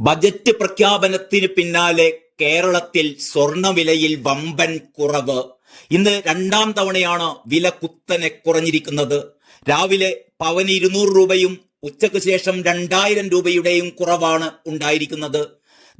Budget പ്രഖ്യാപനത്തിന് പിന്നാലെ കേരളത്തിൽ സ്വർണവിലയിൽ വമ്പൻ കുറവ്. ഇന്ന് രണ്ടാം തവണയാണ് വില കുത്തനെ കുറഞ്ഞിരിക്കുന്നത്. രാവിലെ പവൻ ഇരുന്നൂറ് രൂപയും ഉച്ചയ്ക്ക് ശേഷം രണ്ടായിരം രൂപയുടെയും കുറവാണ് ഉണ്ടായിരിക്കുന്നത്.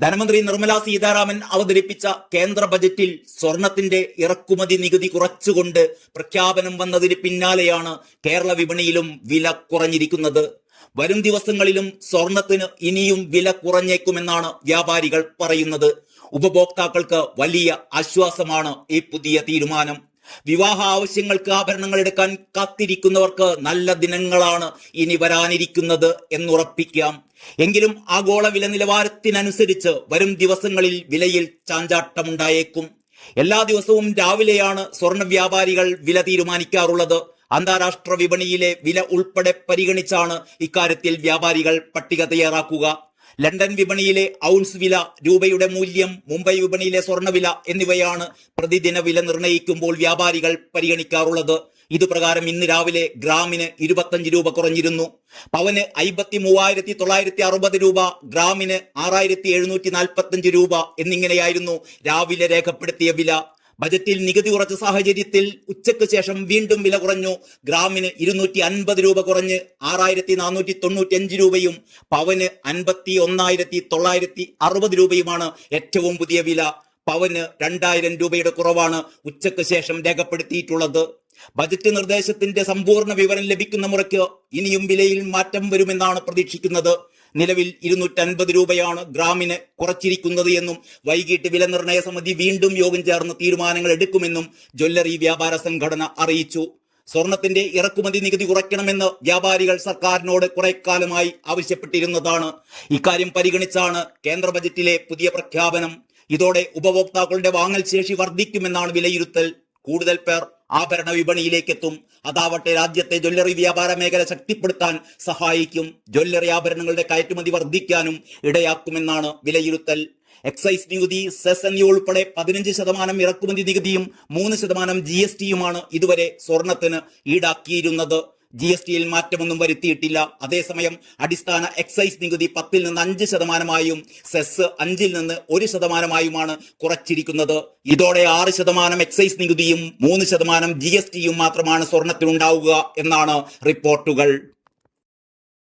ധനമന്ത്രി നിർമ്മല സീതാരാമൻ അവതരിപ്പിച്ച കേന്ദ്ര ബജറ്റിൽ സ്വർണത്തിന്റെ ഇറക്കുമതി നികുതി കുറച്ചുകൊണ്ട് പ്രഖ്യാപനം വന്നതിന് പിന്നാലെയാണ് കേരള വിപണിയിലും വില കുറഞ്ഞിരിക്കുന്നത്. വരും ദിവസങ്ങളിലും സ്വർണത്തിന് ഇനിയും വില കുറഞ്ഞേക്കുമെന്നാണ് വ്യാപാരികൾ പറയുന്നത്. ഉപഭോക്താക്കൾക്ക് വലിയ ആശ്വാസമാണ് ഈ പുതിയ തീരുമാനം. വിവാഹ ആവശ്യങ്ങൾക്ക് ആഭരണങ്ങൾ എടുക്കാൻ കാത്തിരിക്കുന്നവർക്ക് നല്ല ദിനങ്ങളാണ് ഇനി വരാനിരിക്കുന്നത് എന്നുറപ്പിക്കാം. എങ്കിലും ആഗോള വില നിലവാരത്തിനനുസരിച്ച് വരും ദിവസങ്ങളിൽ വിലയിൽ ചാഞ്ചാട്ടമുണ്ടായേക്കും. എല്ലാ ദിവസവും രാവിലെയാണ് സ്വർണ വ്യാപാരികൾ വില തീരുമാനിക്കാറുള്ളത്. അന്താരാഷ്ട്ര വിപണിയിലെ വില ഉൾപ്പെടെ പരിഗണിച്ചാണ് ഇക്കാര്യത്തിൽ വ്യാപാരികൾ പട്ടിക തയ്യാറാക്കുക. ലണ്ടൻ വിപണിയിലെ ഔൺസ് വില രൂപയുടെ മൂല്യം മുംബൈ വിപണിയിലെ സ്വർണവില എന്നിവയാണ് പ്രതിദിന വില നിർണയിക്കുമ്പോൾ വ്യാപാരികൾ പരിഗണിക്കാറുള്ളത്. ഇതുപ്രകാരം ഇന്ന് രാവിലെ ഗ്രാമിന് ഇരുപത്തഞ്ച് രൂപ കുറഞ്ഞിരുന്നു. പവന് അയ്പത്തി മൂവായിരത്തി തൊള്ളായിരത്തി അറുപത് രൂപ ഗ്രാമിന് ആറായിരത്തി എഴുന്നൂറ്റി നാൽപ്പത്തഞ്ച് രൂപ എന്നിങ്ങനെയായിരുന്നു രാവിലെ രേഖപ്പെടുത്തിയ വില. ബജറ്റിൽ നികുതി കുറച്ച സാഹചര്യത്തിൽ ഉച്ചയ്ക്ക് ശേഷം വീണ്ടും വില കുറഞ്ഞു. ഗ്രാമിന് ഇരുന്നൂറ്റി അൻപത് രൂപ കുറഞ്ഞ് ആറായിരത്തി നാനൂറ്റി തൊണ്ണൂറ്റി അഞ്ച് രൂപയും പവന് അൻപത്തി ഒന്നായിരത്തി തൊള്ളായിരത്തി അറുപത് രൂപയുമാണ് ഏറ്റവും പുതിയ വില. പവന് രണ്ടായിരം രൂപയുടെ കുറവാണ് ഉച്ചയ്ക്ക് ശേഷം രേഖപ്പെടുത്തിയിട്ടുള്ളത്. ബജറ്റ് നിർദ്ദേശത്തിന്റെ സമ്പൂർണ വിവരം ലഭിക്കുന്ന മുറയ്ക്ക് ഇനിയും വിലയിൽ മാറ്റം വരുമെന്നാണ് പ്രതീക്ഷിക്കുന്നത്. നിലവിൽ ഇരുന്നൂറ്റൻപത് രൂപയാണ് ഗ്രാമിന് കുറച്ചിരിക്കുന്നത് എന്നും വൈകിട്ട് വില നിർണയ സമിതി വീണ്ടും യോഗം ചേർന്ന് തീരുമാനങ്ങൾ എടുക്കുമെന്നും ജ്വല്ലറി വ്യാപാര സംഘടന അറിയിച്ചു. സ്വർണത്തിന്റെ ഇറക്കുമതി നികുതി കുറയ്ക്കണമെന്ന് വ്യാപാരികൾ സർക്കാരിനോട് കുറെ കാലമായി ആവശ്യപ്പെട്ടിരുന്നതാണ്. ഇക്കാര്യം പരിഗണിച്ചാണ് കേന്ദ്ര ബജറ്റിലെ പുതിയ പ്രഖ്യാപനം. ഇതോടെ ഉപഭോക്താക്കളുടെ വാങ്ങൽ ശേഷി വർദ്ധിക്കുമെന്നാണ് വിലയിരുത്തൽ. കൂടുതൽ പേർ ആഭരണ വിപണിയിലേക്ക് എത്തും അതാവട്ടെ രാജ്യത്തെ ജ്വല്ലറി വ്യാപാര മേഖല ശക്തിപ്പെടുത്താൻ സഹായിക്കും. ജ്വല്ലറി ആഭരണങ്ങളുടെ കയറ്റുമതി വർദ്ധിക്കാനും ഇടയാക്കുമെന്നാണ് വിലയിരുത്തൽ. എക്സൈസ് നികുതി സെസ് എന്നിവ ഉൾപ്പെടെ പതിനഞ്ച് ശതമാനം ഇറക്കുമതി നികുതിയും മൂന്ന് ശതമാനം ജി എസ് ടിയുമാണ് ഇതുവരെ സ്വർണത്തിന് ഈടാക്കിയിരുന്നത്. ജി എസ് ടിയിൽ മാറ്റമൊന്നും വരുത്തിയിട്ടില്ല. അതേസമയം അടിസ്ഥാന എക്സൈസ് നികുതി പത്തിൽ നിന്ന് അഞ്ച് ശതമാനമായും സെസ് അഞ്ചിൽ നിന്ന് ഒരു ശതമാനമായുമാണ് കുറച്ചിരിക്കുന്നത്. ഇതോടെ ആറ് ശതമാനം എക്സൈസ് നികുതിയും മൂന്ന് ശതമാനം ജി മാത്രമാണ് സ്വർണത്തിനുണ്ടാവുക എന്നാണ് റിപ്പോർട്ടുകൾ.